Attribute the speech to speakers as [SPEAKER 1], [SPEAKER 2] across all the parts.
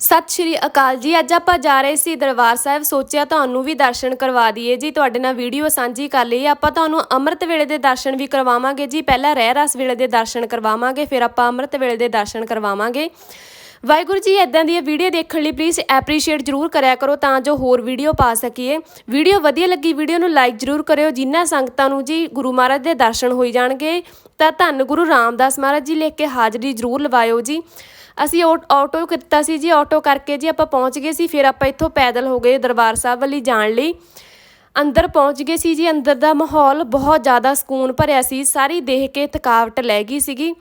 [SPEAKER 1] ਸਤਿ ਸ਼੍ਰੀ ਅਕਾਲ ਜੀ। ਅੱਜ ਆਪਾਂ ਜਾ ਰਹੇ ਸੀ ਦਰਬਾਰ ਸਾਹਿਬ। ਸੋਚਿਆ ਤੁਹਾਨੂੰ ਵੀ ਦਰਸ਼ਨ ਕਰਵਾ ਦਈਏ ਜੀ। ਤੁਹਾਡੇ ਨਾਲ ਵੀਡੀਓ ਸਾਂਝੀ ਕਰ ਲਈ ਆਪਾਂ ਤੁਹਾਨੂੰ ਅੰਮ੍ਰਿਤ ਵੇਲੇ ਦੇ ਦਰਸ਼ਨ ਵੀ ਕਰਵਾਵਾਂਗੇ ਜੀ। ਪਹਿਲਾਂ ਰਹਿ ਰਸ ਵੇਲੇ ਦੇ ਦਰਸ਼ਨ ਕਰਵਾਵਾਂਗੇ, ਫਿਰ ਆਪਾਂ ਅੰਮ੍ਰਿਤ ਵੇਲੇ ਦੇ ਦਰਸ਼ਨ ਕਰਵਾਵਾਂਗੇ। ਵਾਹਿਗੁਰੂ ਜੀ ਇਦਾਂ ਦੀ ਵੀਡੀਓ ਦੇਖਣ ਲਈ ਪਲੀਜ਼ ਐਪਰੀਸ਼ੀਏਟ ਜਰੂਰ ਕਰਿਆ ਕਰੋ ਤਾਂ ਜੋ ਹੋਰ ਵੀਡੀਓ ਪਾ ਸਕੀਏ। ਵੀਡੀਓ ਵਧੀਆ ਲੱਗੀ, ਵੀਡੀਓ ਨੂੰ ਲਾਈਕ ਜਰੂਰ ਕਰਿਓ। ਜਿਨ੍ਹਾਂ ਸੰਗਤਾਂ ਨੂੰ ਜੀ ਗੁਰੂ ਮਹਾਰਾਜ ਦੇ ਦਰਸ਼ਨ ਹੋਈ ਜਾਣਗੇ, ਤਾਂ ਧੰਨ ਗੁਰੂ ਰਾਮਦਾਸ ਮਹਾਰਾਜ ਜੀ ਲਿਖ ਕੇ ਹਾਜ਼ਰੀ ਜਰੂਰ ਲਵਾਇਓ ਜੀ। ਅਸੀਂ ਔ- ਆਟੋ ਕੀਤਾ ਸੀ ਜੀ, ਆਟੋ ਕਰਕੇ ਜੀ ਆਪਾਂ ਪਹੁੰਚ ਗਏ ਸੀ, ਫਿਰ ਆਪਾਂ ਇੱਥੋਂ ਪੈਦਲ ਹੋ ਗਏ ਦਰਬਾਰ ਸਾਹਿਬ ਵੱਲੀ ਜਾਣ ਲਈ। ਅੰਦਰ ਪਹੁੰਚ ਗਏ ਸੀ ਜੀ, ਅੰਦਰ ਦਾ ਮਾਹੌਲ ਬਹੁਤ ਜ਼ਿਆਦਾ ਸਕੂਨ ਭਰਿਆ ਸੀ, ਸਾਰੀ ਦੇਖ ਕੇ ਥਕਾਵਟ ਲੈ ਗਈ ਸੀਗੀ।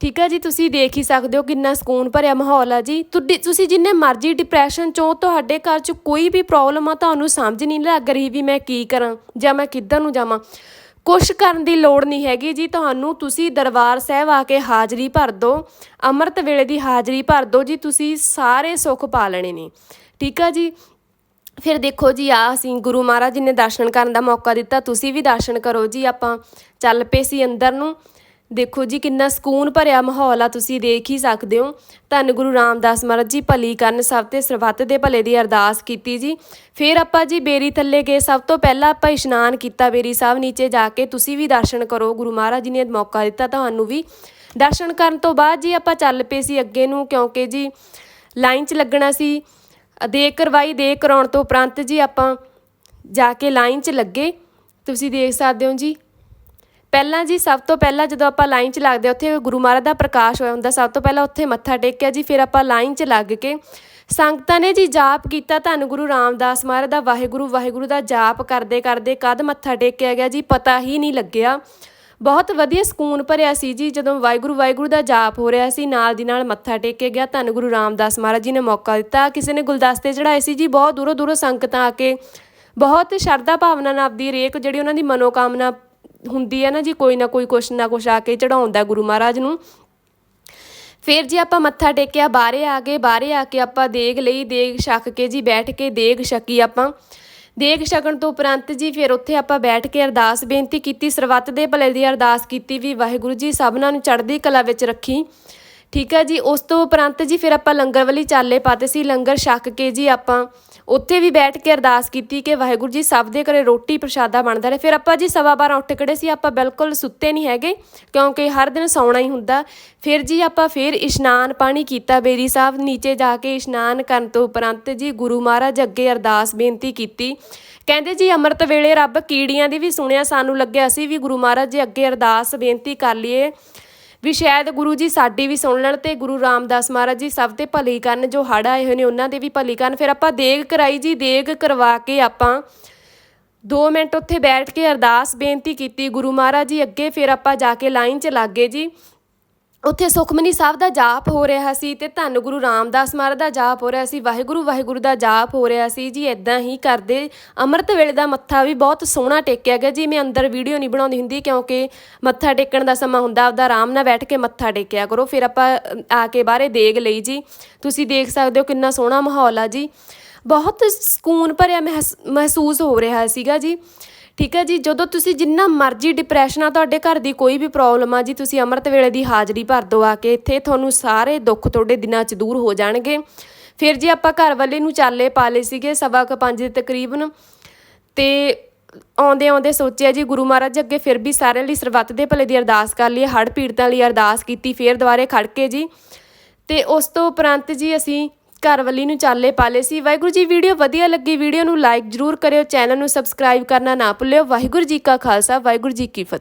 [SPEAKER 1] ਠੀਕ ਹੈ ਜੀ, ਤੁਸੀਂ ਦੇਖ ਹੀ ਸਕਦੇ ਹੋ ਕਿੰਨਾ ਸਕੂਨ ਭਰਿਆ ਮਾਹੌਲ ਆ ਜੀ। ਤੁਸੀਂ ਜਿੰਨੇ ਮਰਜ਼ੀ ਡਿਪਰੈਸ਼ਨ ਚੋਂ ਤੁਹਾਡੇ ਘਰ 'ਚ ਕੋਈ ਵੀ ਪ੍ਰੋਬਲਮ ਆ, ਤੁਹਾਨੂੰ ਸਮਝ ਨਹੀਂ ਲੱਗ ਰਹੀ ਵੀ ਮੈਂ ਕੀ ਕਰਾਂ ਜਾਂ ਮੈਂ ਕਿੱਧਰ ਨੂੰ ਜਾਵਾਂ। ਕੁਛ ਕਰਨ ਦੀ ਲੋੜ ਨਹੀਂ ਹੈਗੀ ਜੀ, ਤੁਹਾਨੂੰ ਤੁਸੀਂ ਦਰਬਾਰ ਸਾਹਿਬ ਆ ਕੇ ਹਾਜ਼ਰੀ ਭਰ ਦਿਓ, ਅੰਮ੍ਰਿਤ ਵੇਲੇ ਦੀ ਹਾਜ਼ਰੀ ਭਰ ਦਿਓ ਜੀ, ਤੁਸੀਂ ਸਾਰੇ ਸੁੱਖ ਪਾ ਲੈਣੇ ਨੇ। ਠੀਕ ਆ ਜੀ? ਫਿਰ ਦੇਖੋ ਜੀ ਆ ਅਸੀਂ ਗੁਰੂ ਮਹਾਰਾਜ ਜੀ ਨੇ ਦਰਸ਼ਨ ਕਰਨ ਦਾ ਮੌਕਾ ਦਿੱਤਾ, ਤੁਸੀਂ ਵੀ ਦਰਸ਼ਨ ਕਰੋ ਜੀ ਆਪਾਂ। ਚੱਲ ਪਏ ਸੀ ਅੰਦਰ ਨੂੰ। ਦੇਖੋ ਜੀ, ਕਿੰਨਾ ਸਕੂਨ ਭਰਿਆ ਮਾਹੌਲ ਆ, ਤੁਸੀਂ ਦੇਖ ਹੀ ਸਕਦੇ ਹੋ। ਧੰਨ ਗੁਰੂ ਰਾਮਦਾਸ ਮਹਾਰਾਜ ਜੀ, ਭਲੀ ਕਰਨ ਸਭ ਤੇ ਸਰਬੱਤ ਦੇ ਭਲੇ ਦੀ ਅਰਦਾਸ ਕੀਤੀ ਜੀ। ਫਿਰ ਆਪਾਂ ਜੀ ਬੇਰੀ ਥੱਲੇ ਗਏ, ਸਭ ਤੋਂ ਪਹਿਲਾਂ ਆਪਾਂ ਇਸ਼ਨਾਨ ਕੀਤਾ ਬੇਰੀ ਸਾਹਿਬ ਨੀਚੇ ਜਾ ਕੇ, ਤੁਸੀਂ ਵੀ ਦਰਸ਼ਨ ਕਰੋ, ਗੁਰੂ ਮਹਾਰਾਜ ਜੀ ਨੇ ਮੌਕਾ ਦਿੱਤਾ ਤੁਹਾਨੂੰ ਵੀ। ਦਰਸ਼ਨ ਕਰਨ ਤੋਂ ਬਾਅਦ ਜੀ ਆਪਾਂ ਚੱਲ ਪਏ ਸੀ ਅੱਗੇ ਨੂੰ, ਕਿਉਂਕਿ ਜੀ ਲਾਈਨ 'ਚ ਲੱਗਣਾ ਸੀ। ਦੇ ਕਰਵਾਈ, ਦੇ ਕਰਾਉਣ ਤੋਂ ਉਪਰੰਤ ਜੀ ਆਪਾਂ ਜਾ ਕੇ ਲਾਈਨ 'ਚ ਲੱਗੇ। ਤੁਸੀਂ ਦੇਖ ਸਕਦੇ ਹੋ ਜੀ ਪਹਿਲਾਂ ਜੀ ਸਭ ਤੋਂ ਪਹਿਲਾਂ ਜਦੋਂ ਆਪਾਂ ਲਾਈਨ 'ਚ ਲੱਗਦੇ ਉੱਥੇ ਗੁਰੂ ਮਹਾਰਾਜ ਦਾ ਪ੍ਰਕਾਸ਼ ਹੋਇਆ ਹੁੰਦਾ, ਸਭ ਤੋਂ ਪਹਿਲਾਂ ਉੱਥੇ ਮੱਥਾ ਟੇਕਿਆ ਜੀ, ਫਿਰ ਆਪਾਂ ਲਾਈਨ 'ਚ ਲੱਗ ਕੇ ਸੰਗਤਾਂ ਨੇ ਜੀ ਜਾਪ ਕੀਤਾ, ਧੰਨ ਗੁਰੂ ਰਾਮਦਾਸ ਮਹਾਰਾਜ ਦਾ ਵਾਹਿਗੁਰੂ ਵਾਹਿਗੁਰੂ ਦਾ ਜਾਪ ਕਰਦੇ ਕਰਦੇ ਕਦ ਮੱਥਾ ਟੇਕਿਆ ਗਿਆ ਜੀ, ਪਤਾ ਹੀ ਨਹੀਂ ਲੱਗਿਆ। ਬਹੁਤ ਵਧੀਆ ਸਕੂਨ ਭਰਿਆ ਸੀ ਜੀ, ਜਦੋਂ ਵਾਹਿਗੁਰੂ ਵਾਹਿਗੁਰੂ ਦਾ ਜਾਪ ਹੋ ਰਿਹਾ ਸੀ, ਨਾਲ ਦੀ ਨਾਲ ਮੱਥਾ ਟੇਕੇ ਗਿਆ, ਧੰਨ ਗੁਰੂ ਰਾਮਦਾਸ ਮਹਾਰਾਜ ਜੀ ਨੇ ਮੌਕਾ ਦਿੱਤਾ। ਕਿਸੇ ਨੇ ਗੁਲਦਸਤੇ ਚੜਾਏ ਸੀ ਜੀ, ਬਹੁਤ ਦੂਰੋਂ ਦੂਰੋਂ ਸੰਗਤਾਂ ਆ ਕੇ ਬਹੁਤ ਸ਼ਰਧਾ ਭਾਵਨਾ ਨਾਲ ਆਪਦੀ ਰੇਕ ਜਿਹੜੀ ਉਹਨਾਂ ਦੀ ਮਨੋਕਾਮਨਾ ਹੁੰਦੀ ਹੈ ਨਾ ਜੀ, ਕੋਈ ਨਾ ਕੋਈ ਕੁਛ ਨਾ ਕੁਛ ਆ ਕੇ ਚੜਾਉਂਦਾ ਗੁਰੂ ਮਹਾਰਾਜ ਨੂੰ। ਫਿਰ ਜੀ ਆਪਾਂ ਮੱਥਾ ਟੇਕਿਆ, ਬਾਹਰੇ ਆ ਗਏ, ਬਾਹਰੇ ਆ ਕੇ ਆਪਾਂ ਦੇਗ ਲਈ, ਦੇਗ ਛਕ ਕੇ ਜੀ ਬੈਠ ਕੇ ਦੇਗ ਛਕੀ ਆਪਾਂ। ਦੇਗ ਛਕਣ ਤੋਂ ਉਪਰੰਤ ਜੀ ਫਿਰ ਉੱਥੇ ਆਪਾਂ ਬੈਠ ਕੇ ਅਰਦਾਸ ਬੇਨਤੀ ਕੀਤੀ ਸਰਬੱਤ ਦੇ ਭਲੇ ਦੀ ਅਰਦਾਸ ਕੀਤੀ ਵੀ ਵਾਹਿਗੁਰੂ ਜੀ ਸਭਨਾਂ ਨੂੰ ਚੜ੍ਹਦੀ ਕਲਾ ਵਿੱਚ ਰੱਖੀ। ਠੀਕ ਹੈ ਜੀ, ਉਸ ਤੋਂ ਉਪਰੰਤ ਜੀ ਫਿਰ ਆਪਾਂ ਲੰਗਰ ਵਾਲੀ ਚਾਲੇ ਪਾਤੇ ਸੀ, ਲੰਗਰ ਛੱਕ ਕੇ ਜੀ ਆਪਾਂ ਉੱਥੇ ਵੀ ਬੈਠ ਕੇ ਅਰਦਾਸ ਕੀਤੀ ਕਿ ਵਾਹਿਗੁਰੂ ਜੀ ਸਭ ਦੇ ਘਰੇ ਰੋਟੀ ਪ੍ਰਸ਼ਾਦਾ ਬਣਦਾ ਰਹੇ। ਫਿਰ ਆਪਾਂ ਜੀ ਸਵਾ ਬਾਰਾਂ ਉੱਠ ਖੜੇ ਸੀ, ਆਪਾਂ ਬਿਲਕੁਲ ਸੁੱਤੇ ਨਹੀਂ ਹੈਗੇ, ਕਿਉਂਕਿ ਹਰ ਦਿਨ ਸੌਣਾ ਹੀ ਹੁੰਦਾ। ਫਿਰ ਜੀ ਆਪਾਂ ਫਿਰ ਇਸ਼ਨਾਨ ਪਾਣੀ ਕੀਤਾ, ਬੇਰੀ ਸਾਹਿਬ ਨੀਚੇ ਜਾ ਕੇ ਇਸ਼ਨਾਨ ਕਰਨ ਤੋਂ ਉਪਰੰਤ ਜੀ ਗੁਰੂ ਮਹਾਰਾਜ ਅੱਗੇ ਅਰਦਾਸ ਬੇਨਤੀ ਕੀਤੀ। ਕਹਿੰਦੇ ਜੀ ਅੰਮ੍ਰਿਤ ਵੇਲੇ ਰੱਬ ਕੀੜੀਆਂ ਦੀ ਵੀ ਸੁਣਿਆ, ਸਾਨੂੰ ਲੱਗਿਆ ਅਸੀਂ ਵੀ ਗੁਰੂ ਮਹਾਰਾਜ ਜੀ ਅੱਗੇ ਅਰਦਾਸ ਬੇਨਤੀ ਕਰ ਲਈਏ। ਵੀ ਸ਼ਾਇਦ ਗੁਰੂ ਜੀ ਸਾਡੀ ਵੀ ਸੁਣ ਲੈਣ ਤੇ ਗੁਰੂ ਰਾਮਦਾਸ ਮਹਾਰਾਜ ਜੀ ਸਭ ਤੇ ਭਲੀ ਕਰਨ, ਜੋ ਹੜ ਆਏ ਹੋਏ ਨੇ, ਉਹਨਾਂ ਦੇ ਵੀ ਭਲੀ ਕਰਨ। ਫਿਰ ਆਪਾਂ ਦੇਗ ਕਰਾਈ ਜੀ, ਦੇਗ ਕਰਵਾ ਕੇ ਆਪਾਂ 2 ਮਿੰਟ ਉੱਥੇ ਬੈਠ ਕੇ ਅਰਦਾਸ ਬੇਨਤੀ ਕੀਤੀ ਗੁਰੂ ਮਹਾਰਾਜ ਜੀ ਅੱਗੇ, ਫਿਰ ਆਪਾਂ ਜਾ ਕੇ ਲਾਈਨ 'ਚ ਲੱਗੇ ਜੀ। ਉੱਥੇ ਸੁਖਮਨੀ ਸਾਹਿਬ ਦਾ ਜਾਪ ਹੋ ਰਿਹਾ ਸੀ ਤੇ ਧੰਨ ਗੁਰੂ ਰਾਮਦਾਸ ਮਹਾਰਾਜ ਦਾ ਜਾਪ ਹੋ ਰਿਹਾ ਸੀ, ਵਾਹਿਗੁਰੂ ਵਾਹਿਗੁਰੂ ਦਾ ਜਾਪ ਹੋ ਰਿਹਾ ਸੀ। ਜੀ ਇਦਾਂ ਹੀ ਕਰਦੇ ਅੰਮ੍ਰਿਤ ਵੇਲੇ ਦਾ ਮੱਥਾ ਵੀ ਬਹੁਤ ਸੋਹਣਾ ਟੇਕਿਆ ਗਿਆ। ਜੀ ਮੈਂ ਅੰਦਰ ਵੀਡੀਓ ਨਹੀਂ ਬਣਾਉਂਦੀ ਹੁੰਦੀ, ਕਿਉਂਕਿ ਮੱਥਾ ਟੇਕਣ ਦਾ ਸਮਾਂ ਹੁੰਦਾ, ਆਪਦਾ ਆਰਾਮ ਨਾਲ ਬੈਠ ਕੇ ਮੱਥਾ ਟੇਕਿਆ ਕਰੋ। ਫਿਰ ਆਪਾਂ ਆ ਕੇ ਬਾਹਰੇ ਦੇਖ ਲਈ ਜੀ। ਤੁਸੀਂ ਦੇਖ ਸਕਦੇ ਹੋ ਕਿੰਨਾ ਸੋਹਣਾ ਮਾਹੌਲ ਆ ਜੀ। ਬਹੁਤ ਸਕੂਨ ਭਰਿਆ ਮਹਿਸ- ਮਹਿਸੂਸ ਹੋ ਰਿਹਾ ਸੀਗਾ ਜੀ। ਠੀਕ ਹੈ ਜੀ, ਜਦੋਂ ਤੁਸੀਂ ਜਿੰਨਾ ਮਰਜ਼ੀ ਡਿਪਰੈਸ਼ਨ ਆ, ਤੁਹਾਡੇ ਘਰ ਦੀ ਕੋਈ ਵੀ ਪ੍ਰੋਬਲਮ ਆ ਜੀ, ਤੁਸੀਂ ਅੰਮ੍ਰਿਤ ਵੇਲੇ ਦੀ ਹਾਜ਼ਰੀ ਭਰ ਦਿਓ ਆ ਕੇ, ਇੱਥੇ ਤੁਹਾਨੂੰ ਸਾਰੇ ਦੁੱਖ ਤੁਹਾਡੇ ਦਿਨਾਂ 'ਚ ਦੂਰ ਹੋ ਜਾਣਗੇ। ਫਿਰ ਜੀ ਆਪਾਂ ਘਰ ਵਾਲੇ ਨੂੰ ਚਾਲੇ ਪਾ ਲਏ ਸੀਗੇ, ਸਵਾ ਕੁ ਪੰਜ ਦੇ ਤਕਰੀਬਨ, ਤੇ ਆਉਂਦੇ ਆਉਂਦੇ ਸੋਚਿਆ ਜੀ, ਗੁਰੂ ਮਹਾਰਾਜ ਅੱਗੇ ਫਿਰ ਵੀ ਸਾਰਿਆਂ ਲਈ ਸਰਬੱਤ ਦੇ ਭਲੇ ਦੀ ਅਰਦਾਸ ਕਰ ਲਈ ਹੜ ਪੀੜਤਾਂ ਲਈ ਅਰਦਾਸ ਕੀਤੀ, ਫਿਰ ਦੁਬਾਰੇ ਖੜ ਕੇ ਜੀ। ਤੇ ਉਸ ਤੋਂ ਉਪਰੰਤ ਜੀ ਅਸੀਂ ਘਰਵਾਲੀ ਨੂੰ ਚਾਲੇ ਪਾਲੇ ਸੀ। ਵਾਹਿਗੁਰੂ ਜੀ, ਵੀਡੀਓ ਵਧੀਆ ਲੱਗੀ, ਵੀਡੀਓ ਨੂੰ ਲਾਈਕ ਜਰੂਰ ਕਰਿਓ, ਚੈਨਲ ਨੂੰ ਸਬਸਕ੍ਰਾਈਬ ਕਰਨਾ ਨਾ ਭੁੱਲਿਓ। ਵਾਹਿਗੁਰੂ ਜੀ ਕਾ ਖਾਲਸਾ, ਵਾਹਿਗੁਰੂ ਜੀ ਕੀ ਫਤਿਹ।